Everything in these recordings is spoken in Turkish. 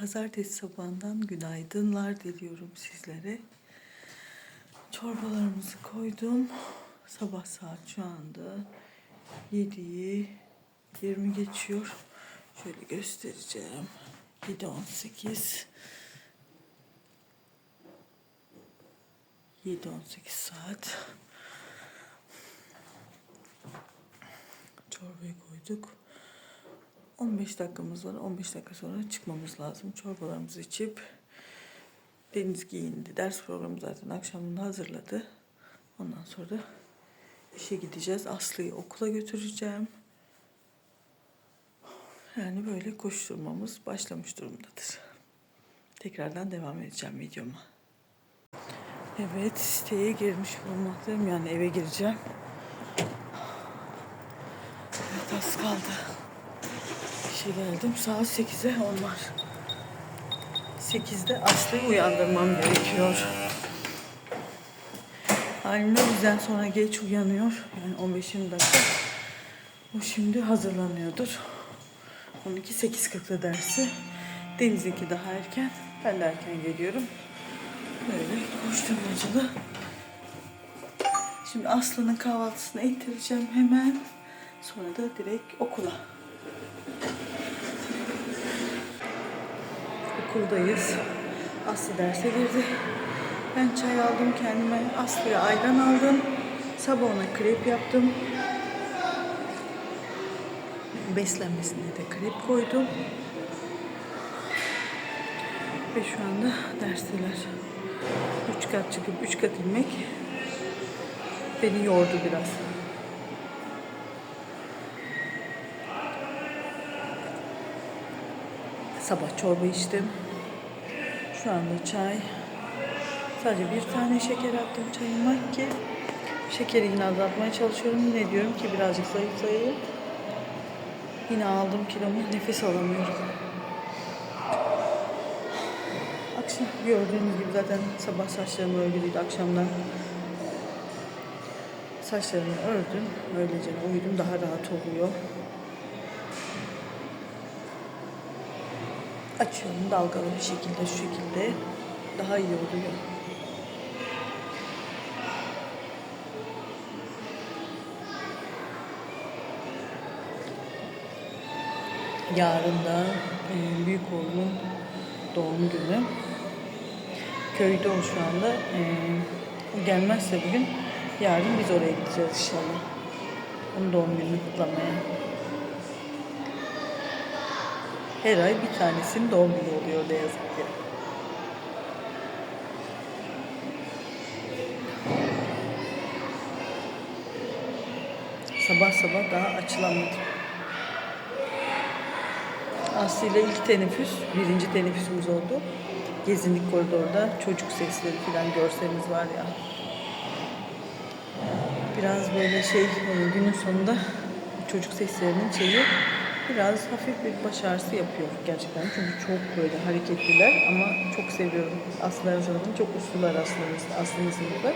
Pazartesi sabahından günaydınlar diliyorum sizlere. Çorbalarımızı koydum. Sabah saat şu anda 7'yi 20 geçiyor. Şöyle göstereceğim. 7.18 7.18 saat. Çorbayı koyduk. 15 dakikamız var. 15 dakika sonra çıkmamız lazım. Çorbalarımızı içip Deniz giyindi. Ders programı zaten akşamında hazırladı. Ondan sonra işe gideceğiz. Aslı'yı okula götüreceğim. Yani böyle koşturmamız başlamış durumdadır. Tekrardan devam edeceğim videoma. Evet siteye girmiş bulunmaktayım. Yani eve gireceğim. Evet az kaldı. İşe geldim. Saat 8'e 10 var. 8'de Aslı'yı uyandırmam gerekiyor. Halimle o sonra geç uyanıyor. Yani 15-20 dakika. O şimdi hazırlanıyordur. Onunki 8.40'da dersi. Deniz'inki daha erken. Ben de erken geliyorum. Böyle koşturmacılı. Şimdi Aslı'nın kahvaltısını ettireceğim hemen. Sonra da direkt okula. Okuldayız. Aslı derse girdi. Ben çay aldım kendime. Aslı'ya ayran aldım. Sabah ona krep yaptım. Beslenmesine de krep koydum. Ve şu anda dersteler. Üç kat çıkıp üç kat inmek beni yordu biraz. Sabah çorba içtim. Şu anda çay. Sadece bir tane şeker attım çayıma ki şekeri yine azaltmaya çalışıyorum. Ne diyorum ki birazcık zayıflayayım. Yine aldım kilomu nefes alamıyorum. Akşam gördüğünüz gibi zaten sabah saçlarımı örgülüydü akşamdan. Saçlarımı ördüm. Böylece uyudum daha rahat oluyor. Açıyorum dalgalı bir şekilde şu şekilde daha iyi oluyor. Yarın da e, büyük oğlumun doğum günü. Köyde o şu anda. E, o gelmezse bugün yarın biz oraya gideceğiz inşallah. Onun doğum gününü kutlamaya. Her ay bir tanesinin doğum günü oluyor ne yazık ki. Sabah sabah daha açılamadım. Aslı ilk teneffüs, birinci teneffüsümüz oldu. Gezinlik koridorda çocuk sesleri falan görseniz var ya. Biraz böyle şey e, günün sonunda çocuk seslerinin şeyi biraz hafif bir baş ağrısı yapıyor gerçekten. Çünkü çok böyle hareketliler ama çok seviyorum. Aslıların sınıfını çok uslular aslında Aslı'nın sınıfı.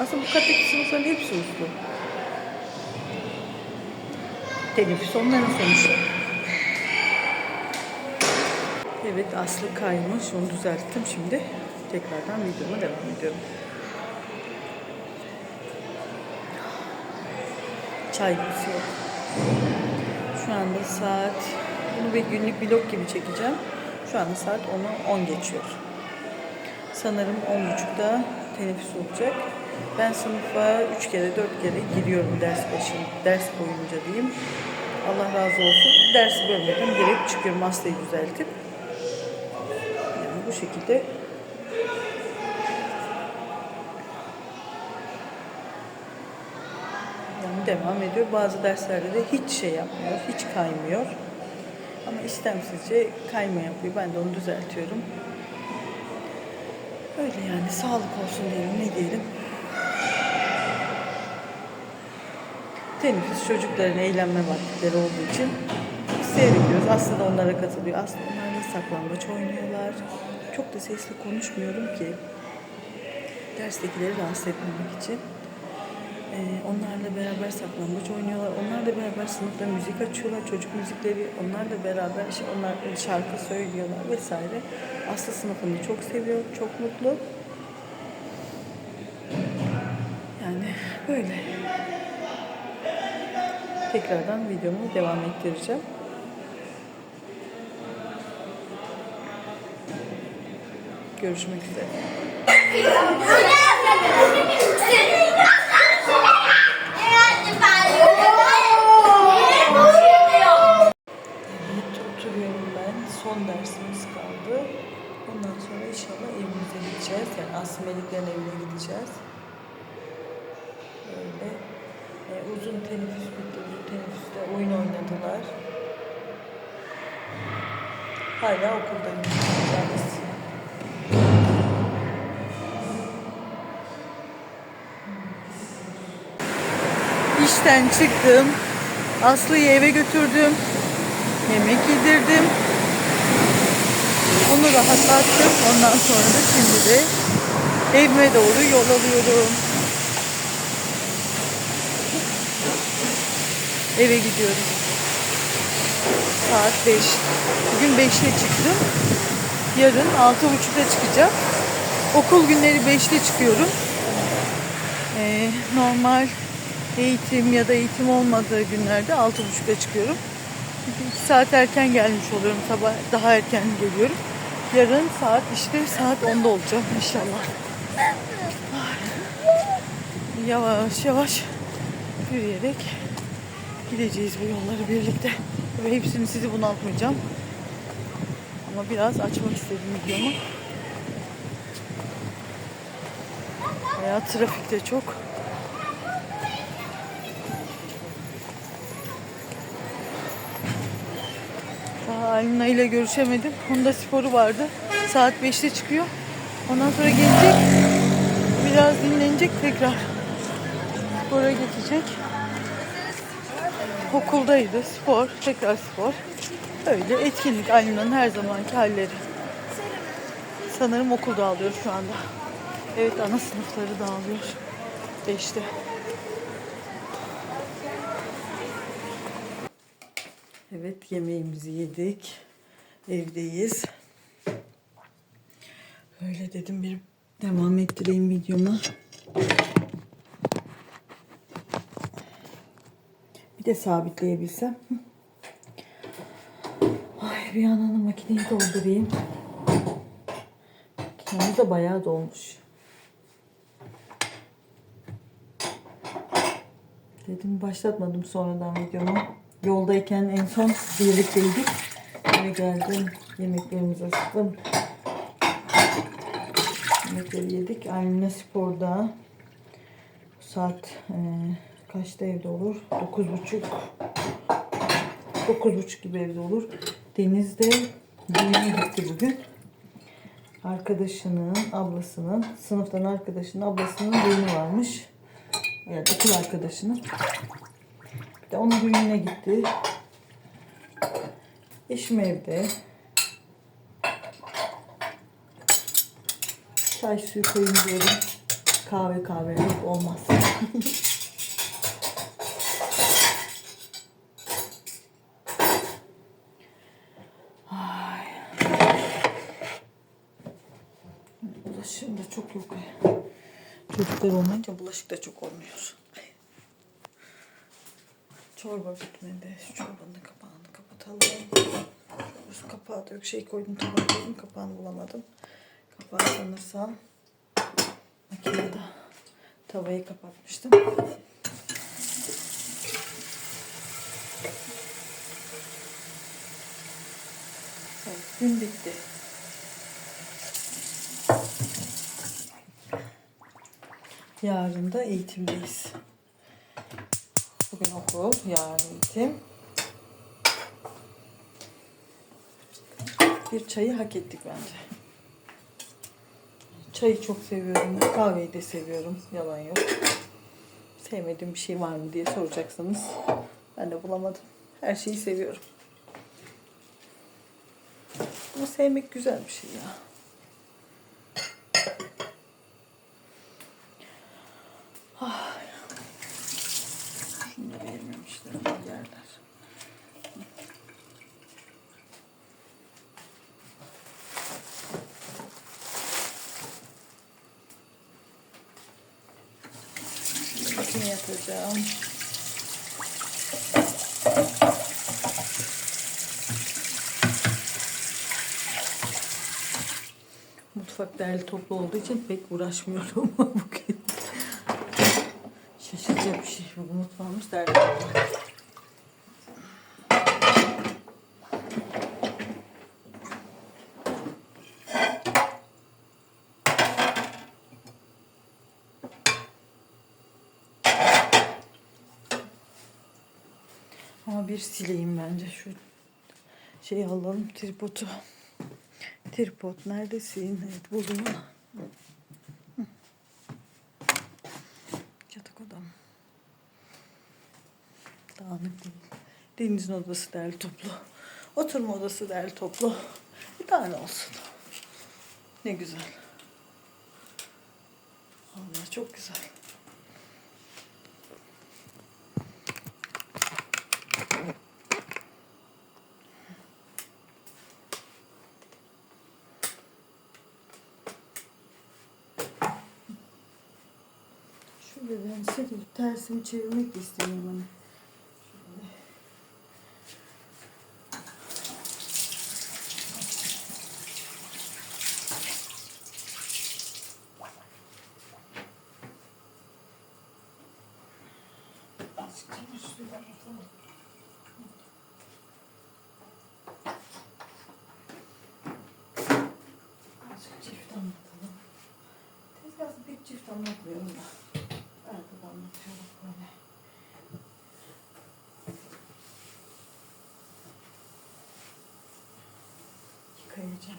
Aslında bu kattaki sınıfların hepsi uslu. Teneffüs onların sonuçta. Evet Aslı kaymış. Onu düzelttim şimdi. Tekrardan videoma devam ediyorum. Çay bitiyor. Şu anda saat, bunu bir günlük vlog gibi çekeceğim. Şu anda saat 10'u 10 geçiyor. Sanırım 10.30'da teneffüs olacak. Ben sınıfa 3 kere 4 kere giriyorum ders başın, ders boyunca diyeyim. Allah razı olsun. Dersi bölmeden direkt çıkıyorum hastayı düzeltip. Yani bu şekilde devam ediyor. Bazı derslerde de hiç şey yapmıyor, hiç kaymıyor. Ama istemsizce kayma yapıyor. Ben de onu düzeltiyorum. Öyle yani sağlık olsun diyelim ne diyelim. Teneffüs çocukların eğlenme vakitleri olduğu için seyrediyoruz. Aslında onlara katılıyor. Aslında onlar da saklambaç oynuyorlar. Çok da sesli konuşmuyorum ki. Derstekileri rahatsız etmemek için. Ee, onlarla beraber saklambaç oynuyorlar. Onlarla beraber sınıfta müzik açıyorlar. Çocuk müzikleri. Onlarla beraber işte onlar şarkı söylüyorlar vesaire. Aslı sınıfını çok seviyor. Çok mutlu. Yani böyle. Tekrardan videomu devam ettireceğim. Görüşmek üzere. Son dersimiz kaldı. Ondan sonra inşallah evimize gideceğiz. Yani Aslı Meliklerin evine gideceğiz. Böyle. E, uzun teneffüs bitti. Uzun oyun oynadılar. Hala okuldayım. İşten çıktım. Aslı'yı eve götürdüm. Yemek yedirdim. Onu rahatlattım. Ondan sonra da şimdi de evime doğru yol alıyorum. Eve gidiyorum. Saat 5. Bugün 5'te çıktım. Yarın 6.30'da çıkacağım. Okul günleri 5'te çıkıyorum. Ee, normal eğitim ya da eğitim olmadığı günlerde 6.30'da çıkıyorum. Çünkü 2 saat erken gelmiş oluyorum. Sabah daha erken geliyorum. Yarın saat işte saat 10'da olacağım inşallah. Yavaş yavaş yürüyerek gideceğiz bu yolları birlikte. Ve hepsini sizi bunaltmayacağım. Ama biraz açmak istedim videomu. Veya trafikte çok. Alina ile görüşemedim. Honda sporu vardı. Saat 5'te çıkıyor. Ondan sonra gelecek. Biraz dinlenecek tekrar. Spora geçecek. Okuldaydı. Spor. Tekrar spor. Öyle etkinlik Alina'nın her zamanki halleri. Sanırım okul dağılıyor şu anda. Evet ana sınıfları dağılıyor. 5'te. Evet yemeğimizi yedik. Evdeyiz. Öyle dedim bir devam ettireyim videoma. Bir de sabitleyebilsem. Ay bir yandan da makineyi doldurayım. Makinemiz de bayağı dolmuş. Dedim başlatmadım sonradan videomu. Yoldayken en son birlikteydik. Eve geldim. Yemeklerimizi ısıttım. Yemekleri yedik. Aynı sporda. Saat e, kaçta evde olur? 9.30 9.30 gibi evde olur. Deniz'de düğüne gitti bugün. Arkadaşının, ablasının, sınıftan arkadaşının, ablasının düğünü varmış. Yani okul arkadaşının. De onun düğününe gitti. Eşim evde. Çay suyu koyayım diyorum. Kahve kahve olmaz. Bulaşığım da çok yok. Çocuklar olmayınca bulaşık da çok olmuyor. Çorba bitmedi. Şu çorbanın kapağını kapatalım. Üst kapağı da yok. Şey koydum tabağa koydum. Kapağını bulamadım. Kapağı sanırsam makinede tavayı kapatmıştım. Evet, gün bitti. Yarın da eğitimdeyiz. Bugün okul, yarın eğitim. Bir çayı hak ettik bence. Çayı çok seviyorum. Kahveyi de seviyorum. Yalan yok. Sevmediğim bir şey var mı diye soracaksınız. Ben de bulamadım. Her şeyi seviyorum. Ama sevmek güzel bir şey ya. Şunu da beğenmemişler yerler. Şunu yapacağım. Mutfak derli toplu olduğu için pek uğraşmıyorum bugün. Şey. Bu mutfağımız toplu. Ama bir sileyim bence şu şey alalım tripodu. Tripod neredesin? Evet buldum. Hı. Dağınık değil. Deniz'in odası derli toplu. Oturma odası derli toplu. Bir tane olsun. Ne güzel. Allah çok güzel. Şöyle ben size tersini çevirmek istemiyorum anlatmıyorum da. Arkada anlatıyorum böyle. Yıkayacağım.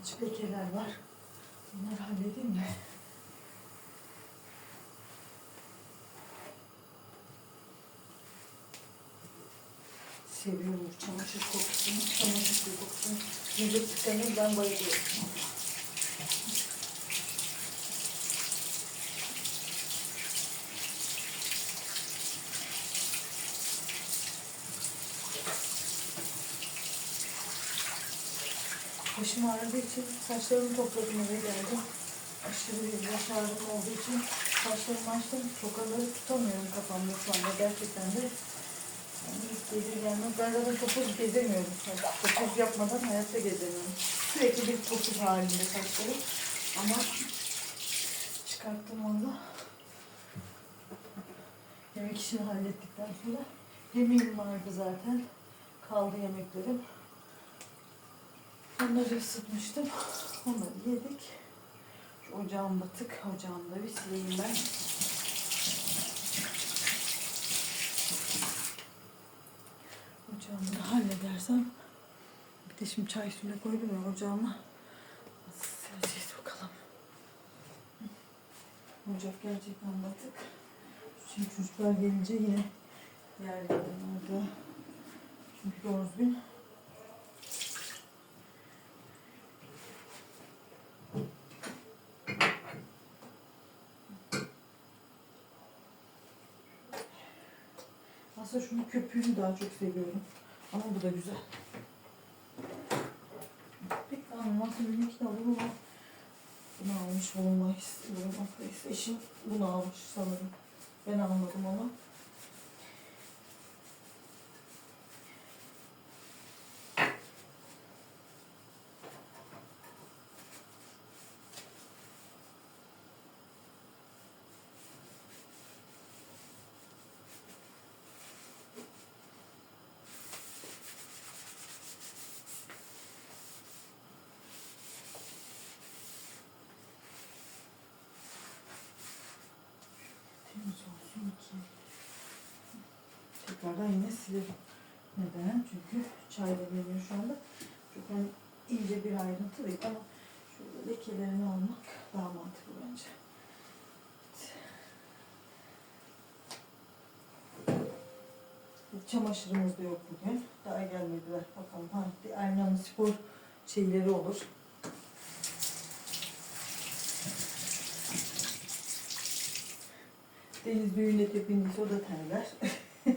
Azıcık lekeler var. Bunları halledeyim de. Seviyorum çamaşır kokusunu, çamaşır kokusunu. Millet tıkanır, ben bayılıyorum. Başım ağrıdığı için saçlarımı topladım eve geldim. Aşırı bir baş ağrım olduğu için saçlarımı açtım. Tokaları tutamıyorum kafamda şu anda gerçekten de. Yani ilk gelir gelmez. Ben zaten topuz gezemiyorum. Topuz yapmadan hayatta gezemiyorum. Sürekli bir topuz halinde saçlarım. Ama çıkarttım onu. Yemek işini hallettikten sonra yemeğim vardı zaten. Kaldı yemeklerim. Onları ısıtmıştım. Onları yedik. Şu ocağım batık. Ocağımı da bir sileyim ben. Ocağımı da halledersem. Bir de şimdi çay suyuna koydum ya ocağıma. Nasıl sileceğiz bakalım. Ocak gerçekten batık. Şimdi çocuklar gelince yine yerlerim orada. Çünkü doğru gün Aslında köpüğünü daha çok seviyorum. Ama bu da güzel. Pek anlaması benimki de alır ama bunu almış olmayız. Bulunmaktayız. Eşim bunu almış sanırım. Ben almadım ama. Temiz olsun ki. Tekrardan yine silerim. Neden? Çünkü çay demleniyor şu anda. Çok hani ince bir ayrıntı ama şöyle lekelerini almak daha mantıklı bence. Evet. Çamaşırımız da yok bugün. Daha gelmediler. Bakalım. Ha, bir Erman'ın spor şeyleri olur. Deniz düğünde tepindiyse o da terler.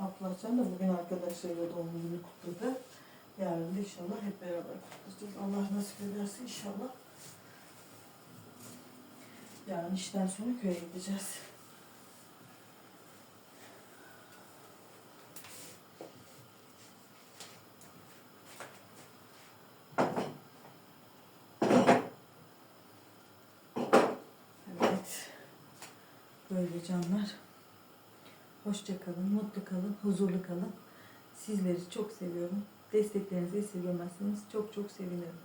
Atlatcan da bugün arkadaşlarıyla doğum gününü kutladı. Yarın da inşallah hep beraber kutlayacağız. Allah nasip ederse inşallah. Yarın işten sonra köye gideceğiz. Evet. Böyle canlar. Hoşça kalın, mutlu kalın, huzurlu kalın. Sizleri çok seviyorum. Desteklerinizi esirgemezseniz çok çok sevinirim.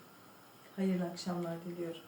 Hayırlı akşamlar diliyorum.